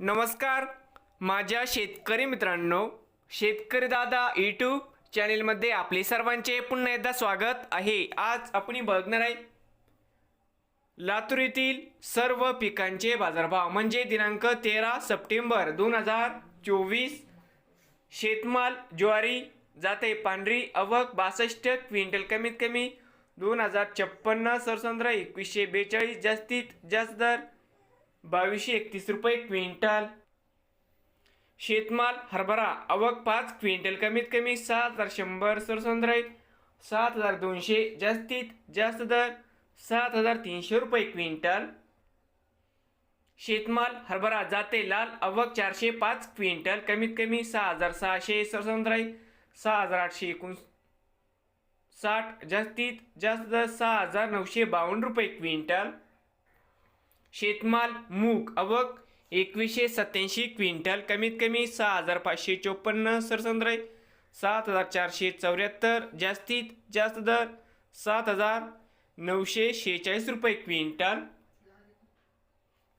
नमस्कार. माझ्या शेतकरी मित्रांनो शेतकरी दादा यूट्यूब चॅनेलमध्ये आपले सर्वांचे पुन्हा एकदा स्वागत आहे. आज आपण बघणार आहे लातूर येथील सर्व पिकांचे बाजारभाव. म्हणजे दिनांक तेरा सप्टेंबर दोन हजार चोवीस. शेतमाल ज्वारी जाते पांढरी अवक बासष्ट क्विंटल कमीत कमी दोन हजार छप्पन्न सरसंद्र एकवीसशे बेचाळीस जास्तीत जास्त दर बावीसशे एकतीस रुपये क्विंटल. शेतमाल हरभरा आवक पाच क्विंटल कमीत कमी सात हजार शंभर सरसंद्र सात हजार दोनशे जास्तीत जास्त दर सात हजार तीनशे रुपये क्विंटल. शेतमाल हरभरा जाते लाल अवक चारशे पाच क्विंटल कमीत कमी सहा हजार सहाशे सरसंद्र सहा हजार आठशे एकोण साठ जास्तीत जास्त दर सहा हजार नऊशे बावन्न रुपये क्विंटल. शेतमाल मूग अवक एकवीसशे सत्याऐंशी क्विंटल कमीत कमी सहा हजार पाचशे चोपन्न सरसंद्रे सात हजार चारशे चौऱ्याहत्तर जास्तीत जास्त दर सात हजार नऊशे शेहेचाळीस रुपये क्विंटल.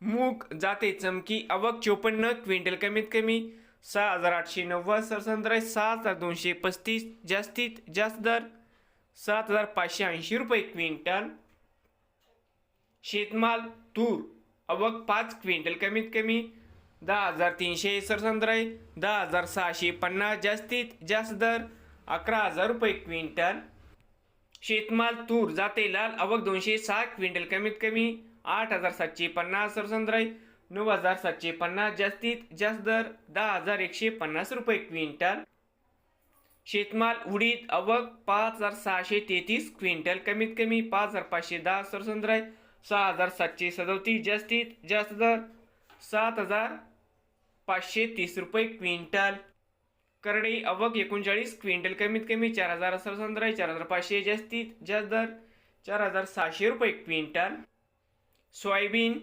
मूग जाते चमकी अवक चोपन्न क्विंटल कमीत कमी सहा हजार आठशे नव्वद सरसंद्र सात हजार दोनशे पस्तीस जास्तीत जास्त दर सात हजार पाचशे ऐंशी रुपये क्विंटल. शेतमाल तूर अवक पाच क्विंटल कमीत कमी. दहा हजार तीनशे सरसंद्र दहा हजार सहाशे पन्नास जास्तीत जास्त दर. अकरा हजार रुपये क्विंटल. शेतमाल तूर जाते लाल अवक दोनशे सहा क्विंटल कमीत कमी. आठ हजार सातशे पन्नास सरसंद्र नऊ हजार सातशे पन्नास जास्तीत जास्त दर. दहा हजार एकशे पन्नास रुपये क्विंटल. शेतमाल उडीद अवक पाच हजार सहाशे तेहतीस क्विंटल कमीत कमी. पाच हजार पाचशे दहा सरसंद्र सहा हजार सातशे सदोतीस. जास्तीत जास्त दर सात हजार पाचशे तीस रुपये क्विंटल. करडई अवक एकोणचाळीस क्विंटल कमीत कमी चार हजार सरसंद्र चार हजार पाचशे. जास्तीत जास्त दर चार हजार सहाशे रुपये क्विंटल. सोयाबीन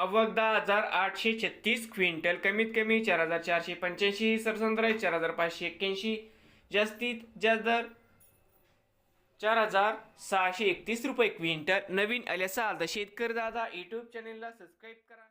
अवक दहा हजार आठशे छत्तीस क्विंटल कमीत कमी चार हजार चारशे पंच्याऐंशी. सरसंद्र चार हजार पाचशे एक्क्याऐंशी. जास्तीत जास्त दर चार हजार सहाशे एकतीस रुपये क्विंटल. नवीन आल्याचा शेतकरी दादा यूट्यूब चॅनेलला सबस्क्राईब करा.